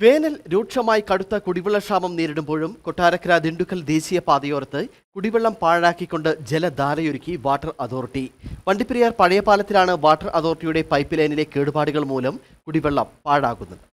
വേനൽ രൂക്ഷമായി കടുത്ത കുടിവെള്ളക്ഷാമം നേരിടുമ്പോഴും കൊട്ടാരക്കര ദിണ്ടുക്കൽ ദേശീയ പാതയോരത്ത് കുടിവെള്ളം പാഴാക്കിക്കൊണ്ട് ജലധാരയൊരുക്കി വാട്ടർ അതോറിറ്റി. വണ്ടിപ്പെരിയാർ പഴയ പാലത്തിലാണ് വാട്ടർ അതോറിറ്റിയുടെ പൈപ്പ് ലൈനിലെ കേടുപാടുകൾ മൂലം കുടിവെള്ളം പാഴാകുന്നത്.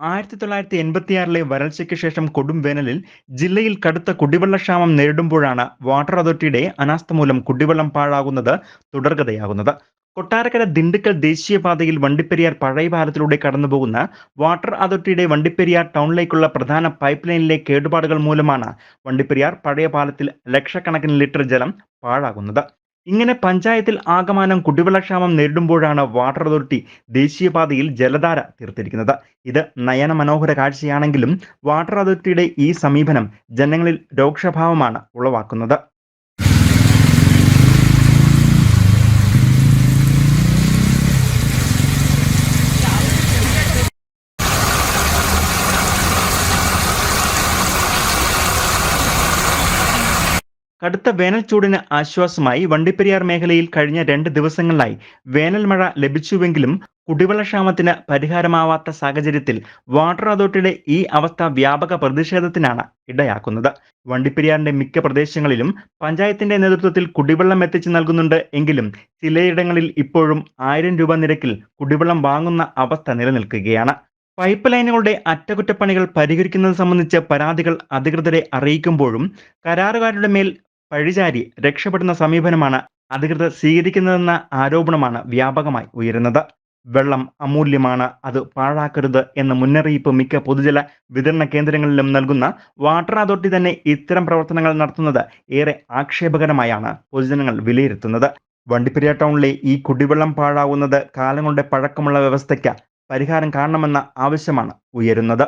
ആയിരത്തി തൊള്ളായിരത്തി എൺപത്തിയാറിലെ വരൾച്ചയ്ക്ക് ശേഷം കൊടും വേനലിൽ ജില്ലയിൽ കടുത്ത കുടിവെള്ളക്ഷാമം നേരിടുമ്പോഴാണ് വാട്ടർ അതോറിറ്റിയുടെ അനാസ്ഥ മൂലം കുടിവെള്ളം പാഴാകുന്നത് തുടർക്കഥയാകുന്നത് കൊട്ടാരക്കര ദിണ്ടുക്കൽ ദേശീയപാതയിൽ വണ്ടിപ്പെരിയാർ പഴയ പാലത്തിലൂടെ കടന്നുപോകുന്ന വാട്ടർ അതോറിറ്റിയുടെ വണ്ടിപ്പെരിയാർ ടൗണിലേക്കുള്ള പ്രധാന പൈപ്പ് ലൈനിലെ കേടുപാടുകൾ മൂലമാണ് വണ്ടിപ്പെരിയാർ പഴയ പാലത്തിൽ ലക്ഷക്കണക്കിന് ലിറ്റർ ജലം പാഴാകുന്നത്. ഇങ്ങനെ പഞ്ചായത്തിൽ ആകമാനം കുടിവെള്ളക്ഷാമം നേരിടുമ്പോഴാണ് വാട്ടർ അതോറിറ്റി ദേശീയപാതയിൽ ജലധാര തീർത്തിരിക്കുന്നത്. ഇത് നയന മനോഹര കാഴ്ചയാണെങ്കിലും വാട്ടർ അതോറിറ്റിയുടെ ഈ സമീപനം ജനങ്ങളിൽ രോക്ഷഭാവമാണ് ഉളവാക്കുന്നത്. കടുത്ത വേനൽ ചൂടിന് ആശ്വാസമായി വണ്ടിപ്പെരിയാർ മേഖലയിൽ കഴിഞ്ഞ രണ്ട് ദിവസങ്ങളിലായി വേനൽ മഴ ലഭിച്ചുവെങ്കിലും കുടിവെള്ളക്ഷാമത്തിന് പരിഹാരമാവാത്ത സാഹചര്യത്തിൽ വാട്ടർ അതോറിറ്റിയുടെ ഈ അവസ്ഥ വ്യാപക പ്രതിഷേധത്തിനാണ് ഇടയാക്കുന്നത്. വണ്ടിപ്പെരിയാറിന്റെ മിക്ക പ്രദേശങ്ങളിലും പഞ്ചായത്തിന്റെ നേതൃത്വത്തിൽ കുടിവെള്ളം എത്തിച്ചു നൽകുന്നുണ്ട് എങ്കിലും ചിലയിടങ്ങളിൽ ഇപ്പോഴും ആയിരം രൂപ നിരക്കിൽ കുടിവെള്ളം വാങ്ങുന്ന അവസ്ഥ നിലനിൽക്കുകയാണ്. പൈപ്പ് ലൈനുകളുടെ അറ്റകുറ്റപ്പണികൾ പരിഹരിക്കുന്നത് സംബന്ധിച്ച് പരാതികൾ അധികൃതരെ അറിയിക്കുമ്പോഴും കരാറുകാരുടെ മേൽ പഴിചാരി രക്ഷപ്പെടുന്ന സമീപനമാണ് അധികൃതർ സ്വീകരിക്കുന്നതെന്ന ആരോപണമാണ് വ്യാപകമായി ഉയരുന്നത്. വെള്ളം അമൂല്യമാണ് അത് പാഴാക്കരുത് എന്ന മുന്നറിയിപ്പ് മിക്ക പൊതുജല വിതരണ കേന്ദ്രങ്ങളിലും നൽകുന്ന വാട്ടർ അതോറിറ്റി തന്നെ ഇത്തരം പ്രവർത്തനങ്ങൾ നടത്തുന്നത് ഏറെ ആക്ഷേപകരമായാണ് പൊതുജനങ്ങൾ വിലയിരുത്തുന്നത്. വണ്ടിപ്പെരിയാർ ടൗണിലെ ഈ കുടിവെള്ളം പാഴാവുന്നത് കാലങ്ങളുടെ പഴക്കമുള്ള വ്യവസ്ഥയ്ക്ക് പരിഹാരം കാണണമെന്ന ആവശ്യമാണ് ഉയരുന്നത്.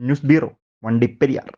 News bureau Vandiperiyar.